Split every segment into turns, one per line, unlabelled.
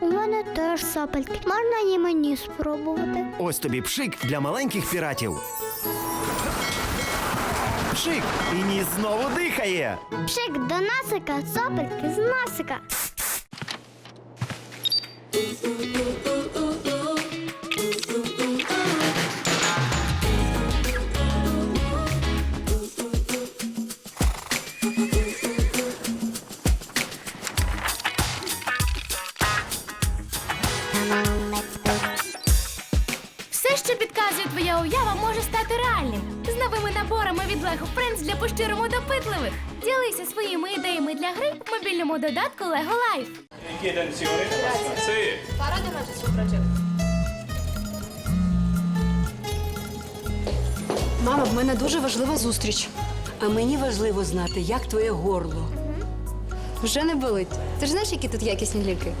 У мене теж сапельки. Можна і мені спробувати?
Ось тобі пшик для маленьких піратів. Пшик! І ні знову дихає.
Пшик до насика, сопельки з насика.
Все, що підказує твоя уява, може стати реальним. З новими наборами від Lego Friends для поширимо допитливих. Ділися своїми ідеями для гри в мобільному додатку Lego Life.
Sì.
Мама, в мене дуже важлива зустріч.
А мені важливо знати, як твоє горло.
Вже не болить. Ти ж знаєш, які тут якісні ліки?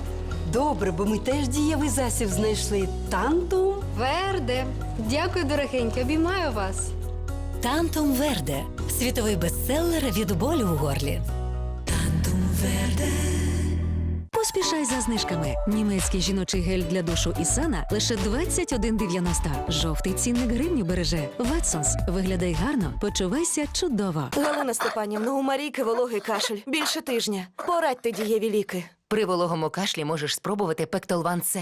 Добре, бо ми теж дієвий засіб знайшли. Тантум.
Верде. Дякую, дорогенька, обіймаю вас.
Тантум Верде світовий бестселер від болю у горлі. Тантум Верде. Поспішай за знижками. Німецький жіночий гель для душу і сана лише 21,90. Жовтий цінник гривню береже. Ватсонс. Виглядай гарно, почувайся чудово.
Галина Степанівна, у Марійки вологий кашель. Більше тижня. Порадьте дієві ліки.
При вологому кашлі можеш спробувати Пектолван С.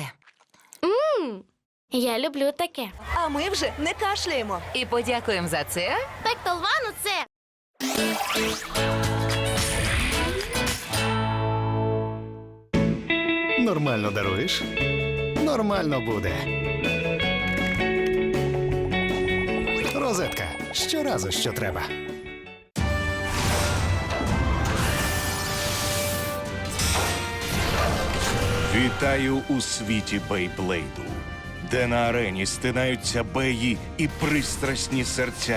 Я люблю таке.
А ми вже не кашляємо.
І подякуємо за це.
Пектолвану це.
Нормально даруєш? Нормально буде. Розетка. Щоразу, що треба.
Вітаю у світі Бейблейду, де на арені стинаються беї і пристрасні серця